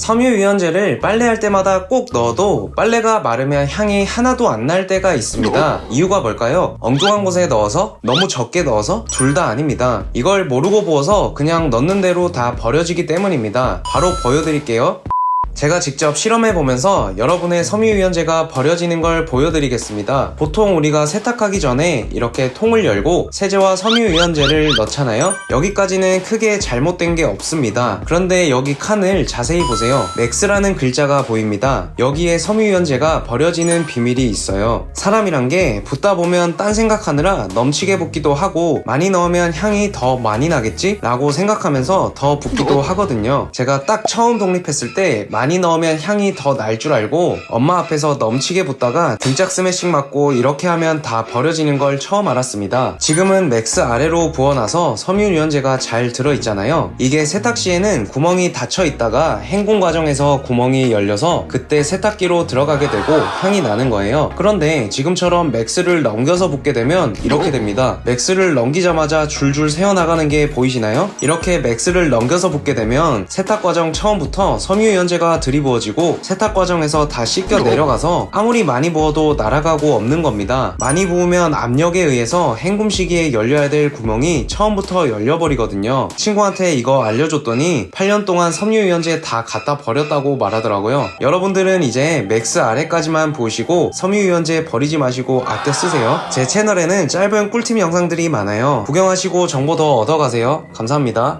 섬유유연제를 빨래할 때마다 꼭 넣어도 빨래가 마르면 향이 하나도 안 날 때가 있습니다. 이유가 뭘까요? 엉뚱한 곳에 넣어서? 너무 적게 넣어서? 둘 다 아닙니다. 이걸 모르고 부어서 그냥 넣는 대로 다 버려지기 때문입니다. 바로 보여드릴게요. 제가 직접 실험해 보면서 여러분의 섬유유연제가 버려지는 걸 보여드리겠습니다. 보통 우리가 세탁하기 전에 이렇게 통을 열고 세제와 섬유유연제를 넣잖아요. 여기까지는 크게 잘못된 게 없습니다. 그런데 여기 칸을 자세히 보세요. 맥스라는 글자가 보입니다. 여기에 섬유유연제가 버려지는 비밀이 있어요. 사람이란 게 붓다 보면 딴 생각하느라 넘치게 붓기도 하고 많이 넣으면 향이 더 많이 나겠지? 라고 생각하면서 더 붓기도 하거든요. 제가 딱 처음 독립했을 때 많이 넣으면 향이 더 날 줄 알고 엄마 앞에서 넘치게 붓다가 등짝 스매싱 맞고 이렇게 하면 다 버려지는 걸 처음 알았습니다. 지금은 맥스 아래로 부어놔서 섬유유연제가 잘 들어있잖아요. 이게 세탁 시에는 구멍이 닫혀 있다가 행군 과정에서 구멍이 열려서 그때 세탁기로 들어가게 되고 향이 나는 거예요. 그런데 지금처럼 맥스를 넘겨서 붓게 되면 이렇게 됩니다. 맥스를 넘기자마자 줄줄 새어나가는 게 보이시나요? 이렇게 맥스를 넘겨서 붓게 되면 세탁 과정 처음부터 섬유유연제가 들이부어지고 세탁 과정에서 다 씻겨 내려가서 아무리 많이 부어도 날아가고 없는 겁니다. 많이 부으면 압력에 의해서 헹굼 시기에 열려야 될 구멍이 처음부터 열려버리거든요. 친구한테 이거 알려줬더니 8년 동안 섬유유연제 다 갖다 버렸다고 말하더라고요. 여러분들은 이제 맥스 아래까지만 보시고 섬유유연제 버리지 마시고 아껴 쓰세요. 제 채널에는 짧은 꿀팁 영상들이 많아요. 구경하시고 정보 더 얻어가세요. 감사합니다.